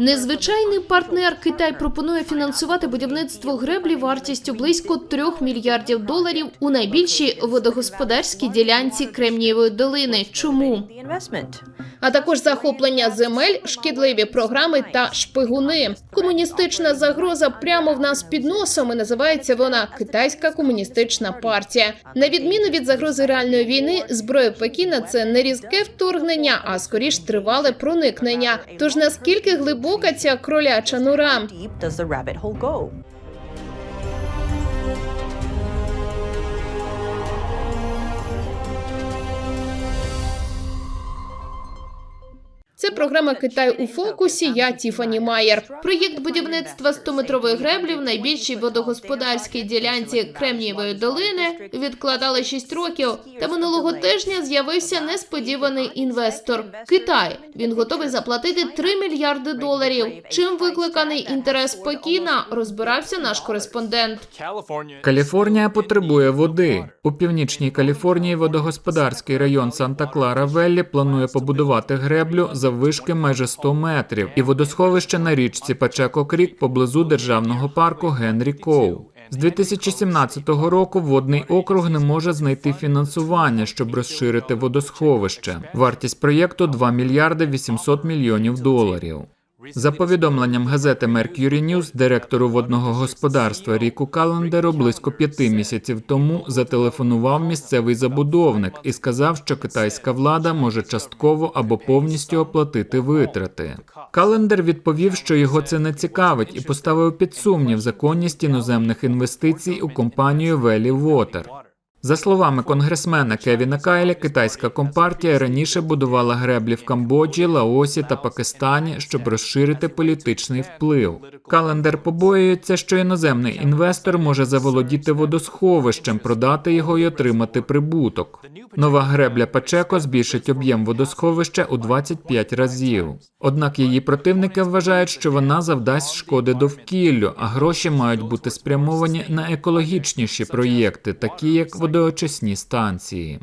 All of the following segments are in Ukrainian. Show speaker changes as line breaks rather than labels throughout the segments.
Незвичайний партнер Китай пропонує фінансувати будівництво греблі вартістю близько 3 мільярдів доларів у найбільшій водогосподарській ділянці Кремнієвої долини. Чому? А також захоплення земель, шкідливі програми та шпигуни. Комуністична загроза прямо в нас під носом. і Називається вона Китайська комуністична партія. На відміну від загрози реальної війни, зброя Пекіна це не різке вторгнення, а скоріш тривале проникнення. Тож наскільки глибока ця кроляча нора? Це програма Китай у фокусі. Я Тіфані Майер. Проєкт будівництва 100-метрової греблі в найбільшій водогосподарській ділянці Кремнієвої долини відкладали 6 років. Та минулого тижня з'явився несподіваний інвестор Китай. Він готовий заплатити 3 мільярди доларів. Чим викликаний інтерес Пекіна, розбирався наш кореспондент.
Каліфорнія потребує води. У північній Каліфорнії водогосподарський район Санта-Клара-Веллі планує побудувати греблю заввишки майже 100 метрів і водосховище на річці Пачеко Крік поблизу державного парку Генрі Коу. З 2017 року водний округ не може знайти фінансування, щоб розширити водосховище. Вартість проєкту 2 мільярди 800 мільйонів доларів. За повідомленням газети Mercury News, директору водного господарства Ріку Календеру близько п'яти місяців тому зателефонував місцевий забудовник і сказав, що китайська влада може частково або повністю оплатити витрати. Календер відповів, що його це не цікавить, і поставив під сумнів законність іноземних інвестицій у компанію Valley Water. За словами конгресмена Кевіна Кайлі, китайська компартія раніше будувала греблі в Камбоджі, Лаосі та Пакистані, щоб розширити політичний вплив. Календар побоюється, що іноземний інвестор може заволодіти водосховищем, продати його і отримати прибуток. Нова гребля Пачеко збільшить об'єм водосховища у 25 разів. Однак її противники вважають, що вона завдасть шкоди довкіллю, а гроші мають бути спрямовані на екологічніші проєкти, такі як водоочисні станції.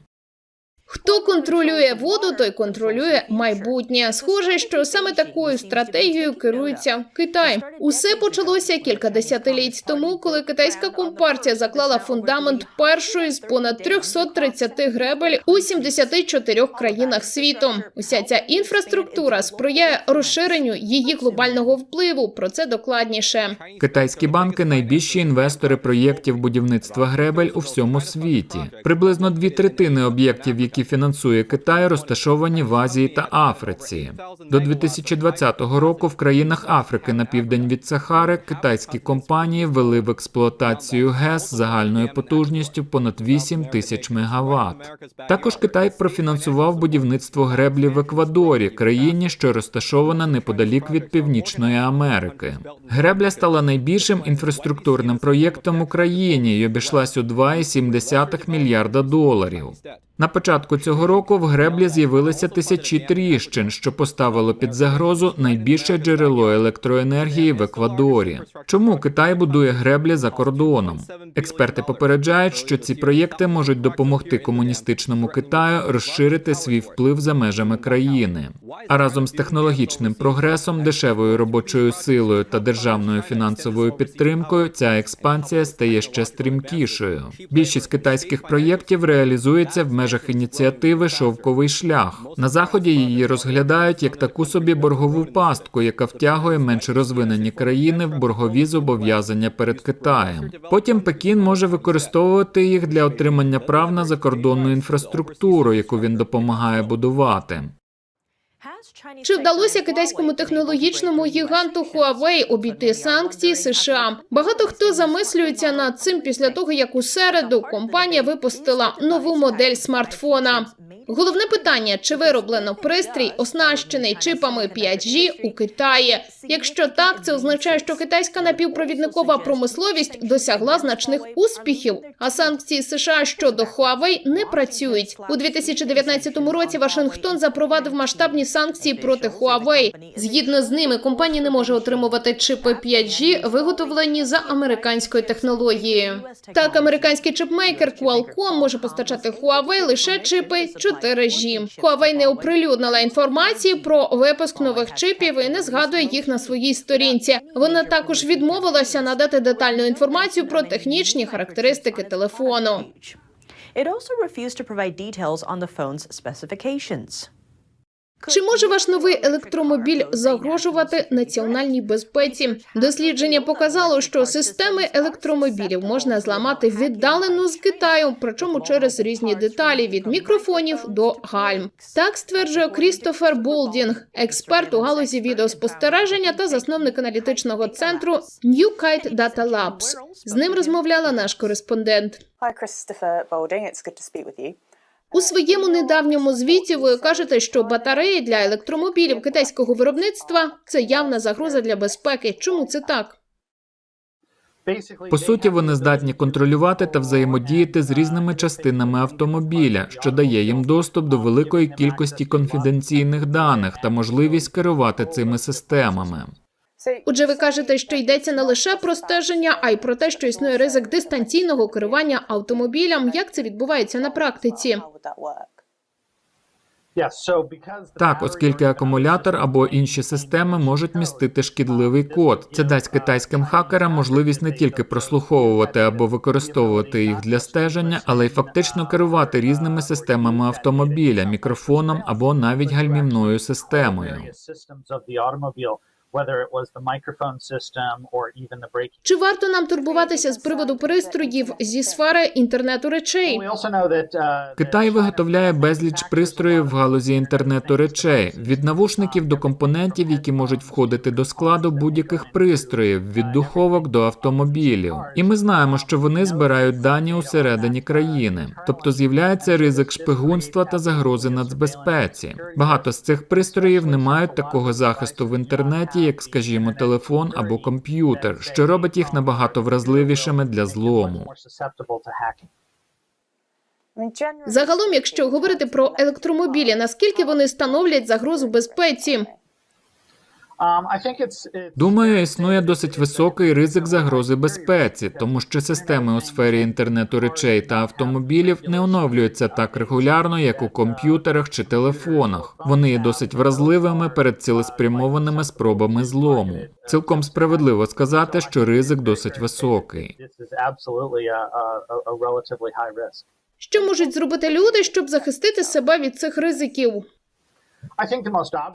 Хто контролює воду, той контролює майбутнє. Схоже, що саме такою стратегією керується Китай. Усе почалося кілька десятиліть тому, коли китайська компартія заклала фундамент першої з понад 330 гребель у 74 країнах світу. Уся ця інфраструктура сприяє розширенню її глобального впливу. Про це докладніше.
Китайські банки найбільші інвестори проєктів будівництва гребель у всьому світі. Приблизно дві третини об'єктів, які фінансує Китай, розташовані в Азії та Африці. До 2020 року в країнах Африки на південь від Сахари китайські компанії ввели в експлуатацію ГЕС загальною потужністю понад 8 тисяч мегаватт. Також Китай профінансував будівництво греблі в Еквадорі, країні, що розташована неподалік від Північної Америки. Гребля стала найбільшим інфраструктурним проєктом у країні і обійшлась у 2,7 мільярда доларів. На початку цього року в греблі з'явилися тисячі тріщин, що поставило під загрозу найбільше джерело електроенергії в Еквадорі. Чому Китай будує греблі за кордоном? Експерти попереджають, що ці проєкти можуть допомогти комуністичному Китаю розширити свій вплив за межами країни. А разом з технологічним прогресом, дешевою робочою силою та державною фінансовою підтримкою ця експансія стає ще стрімкішою. Більшість китайських проєктів реалізується в межах ініціативи Шовковий шлях. На заході її розглядають як таку собі боргову пастку, яка втягує менш розвинені країни в боргові зобов'язання перед Китаєм. Потім Пекін може використовувати їх для отримання прав на закордонну інфраструктуру, яку він допомагає будувати.
Чи вдалося китайському технологічному гіганту Huawei обійти санкції США? Багато хто замислюється над цим після того, як у середу компанія випустила нову модель смартфона. Головне питання: чи вироблено пристрій, оснащений чипами 5G у Китаї? Якщо так, це означає, що китайська напівпровідникова промисловість досягла значних успіхів, а санкції США щодо Huawei не працюють у 2019 році. Вашингтон запровадив масштабні санкції проти Huawei. Згідно з ними, компанія не може отримувати чипи 5G, виготовлені за американською технологією. Так, американський чипмейкер Qualcomm може постачати Huawei лише чипи 4G. Huawei не оприлюднила інформації про випуск нових чипів і не згадує їх на своїй сторінці. Вона також відмовилася надати детальну інформацію про технічні характеристики телефону.
It also refused to provide details on the phone's specifications.
Чи може ваш новий електромобіль загрожувати національній безпеці? Дослідження показало, що системи електромобілів можна зламати віддалено з Китаю, причому через різні деталі від мікрофонів до гальм. Так стверджує Крістофер Болдінг, експерт у галузі відеоспостереження та засновник аналітичного центру New Kite Data Labs. З ним розмовляла наш кореспондент.
Hi, Christopher Boulding. It's good to speak with you.
У своєму недавньому звіті ви кажете, що батареї для електромобілів китайського виробництва це явна загроза для безпеки. Чому це так?
По суті, вони здатні контролювати та взаємодіяти з різними частинами автомобіля, що дає їм доступ до великої кількості конфіденційних даних та можливість керувати цими системами.
Отже, ви кажете, що йдеться не лише про стеження, а й про те, що існує ризик дистанційного керування автомобілем. Як це відбувається на практиці?
Так, оскільки акумулятор або інші системи можуть містити шкідливий код. Це дасть китайським хакерам можливість не тільки прослуховувати або використовувати їх для стеження, але й фактично керувати різними системами автомобіля, мікрофоном або навіть гальмівною системою.
Чи варто нам турбуватися з приводу пристроїв зі сфери інтернету речей?
Китай виготовляє безліч пристроїв в галузі інтернету речей від навушників до компонентів, які можуть входити до складу будь-яких пристроїв від духовок до автомобілів. І ми знаємо, що вони збирають дані усередині країни, тобто з'являється ризик шпигунства та загрози нацбезпеці. Багато з цих пристроїв не мають такого захисту в інтернеті, як, скажімо, телефон або комп'ютер, що робить їх набагато вразливішими для злому.
Загалом, якщо говорити про електромобілі, наскільки вони становлять загрозу безпеці?
Думаю, існує досить високий ризик загрози безпеці, тому що системи у сфері інтернету речей та автомобілів не оновлюються так регулярно, як у комп'ютерах чи телефонах. Вони є досить вразливими перед цілеспрямованими спробами злому. Цілком справедливо сказати, що ризик досить високий.
Що можуть зробити люди, щоб захистити себе від цих ризиків?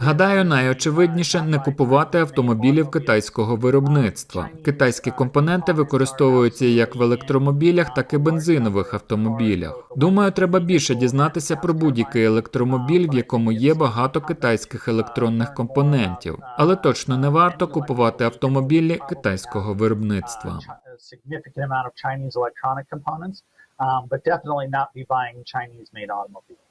Гадаю, найочевидніше не купувати автомобілів китайського виробництва. Китайські компоненти використовуються як в електромобілях, так і бензинових автомобілях. Думаю, треба більше дізнатися про будь-який електромобіль, в якому є багато китайських електронних компонентів, але точно не варто купувати автомобілі китайського виробництва.
significant amount of Chinese electronic components, um, but definitely not be buying Chinese-made automobiles.